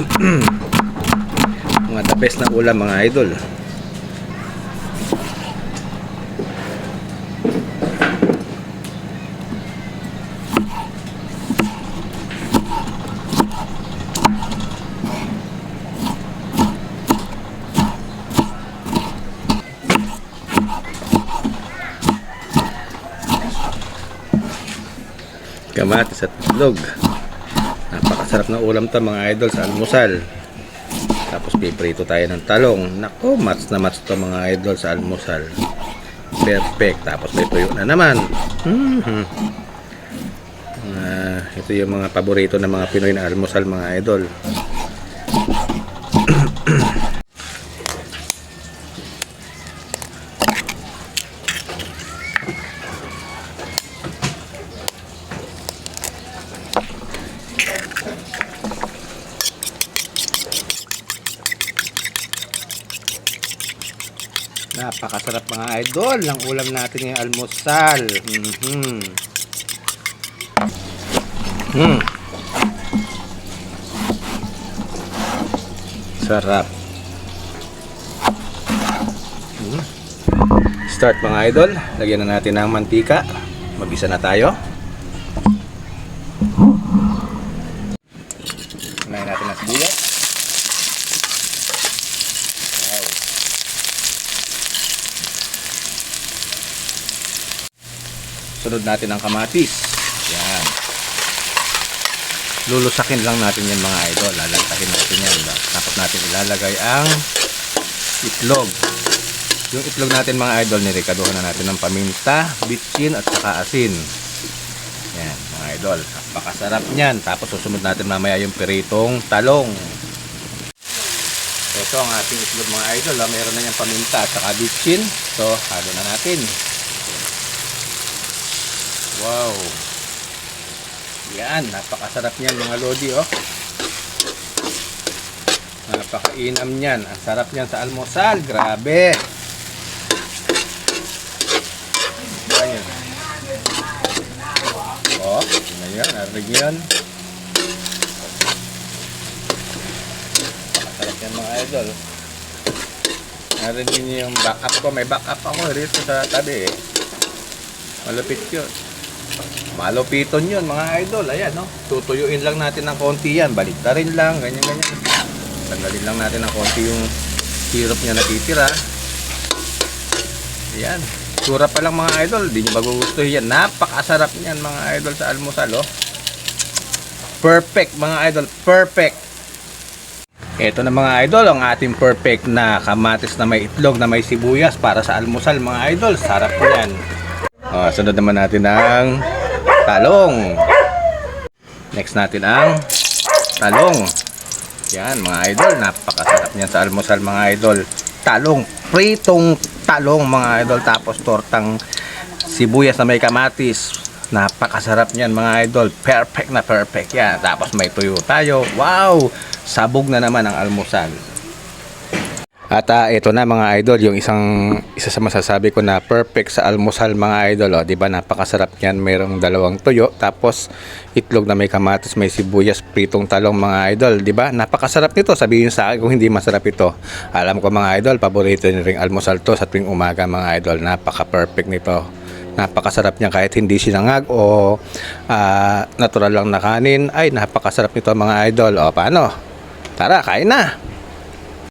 mga the best na ulam mga idol. Kamatis at itlog. Napakasarap na ulam to mga idol sa almusal. Tapos piprito tayo ng talong. Nako, match na match to mga idol sa almusal. Perfect. Tapos may tuyo na naman. Mhm. Ah, ito yung mga paborito ng mga Pinoy na almusal mga idol. Napakasarap mga idol ng ulam natin ngayong almusal. Mhm. Mm. Sarap. Mm. Start mga idol. Lagyan na natin ng mantika. Mabisa na tayo. Unahin natin ang sibuyas. Wow. Sunod natin ang kamatis. Yan. Lulusakin lang natin yan mga idol. Lalantahin natin yan. Tapos natin ilalagay ang itlog. Yung itlog natin mga idol, nirekaduhan na natin ng paminta, bitchin at saka asin. Yan mga idol. Napakasarap niyan. Tapos susunod natin mamaya yung piritong talong. Ito ang ating itlog mga idol. ah. Meron na yung paminta at saka bitchin. So, halo na natin. Wow. Yan, napakasarap niyan mga lodi oh. Napakainam niyan. Ang sarap niyan sa almusal. Grabe. Ayan. Oh, yan. Narinig yan. Napakasarap yan mga idol. Narinig niyo yung backup ko. May backup ako rito sa tabi eh. Malapit yun. Malupiton yun mga idol. Ayan no. Tutuyuin lang natin ng konti yan. Baliktarin lang. Ganyan ganyan. Tanggalin lang natin ng konti yung syrup niya natitira. Ayan. Sura pa lang mga idol. Di nyo magugustuhin yan. Napakasarap niyan mga idol sa almusal oh. Perfect mga idol. Perfect. Ito na mga idol, ang ating perfect na kamatis na may itlog na may sibuyas para sa almusal mga idol. Sarap po yan. Oh, sunod naman natin ang talong. Next natin ang talong. Yan mga idol, napakasarap niyan sa almusal mga idol. Talong, pritong talong mga idol tapos tortang sibuyas na may kamatis. Napakasarap niyan mga idol. Perfect na perfect yan. Tapos may tuyo tayo. Wow! Sabog na naman ang almusal. At ah, ito na mga idol, yung isang isa sa masasabi ko na perfect sa almusal mga idol, oh, 'di ba? Napakasarap niyan. Merong dalawang tuyo, tapos itlog na may kamatis, may sibuyas, pritong talong mga idol, 'di ba? Napakasarap nito. Sabihin sa akin kung hindi masarap ito. Alam ko mga idol, paborito ni ring almusal to sa tuwing umaga mga idol. Napaka-perfect nito. Napakasarap niya kahit hindi sinangag o ah, natural lang na kanin. Ay, napakasarap nito mga idol. O, paano? Tara, kain na!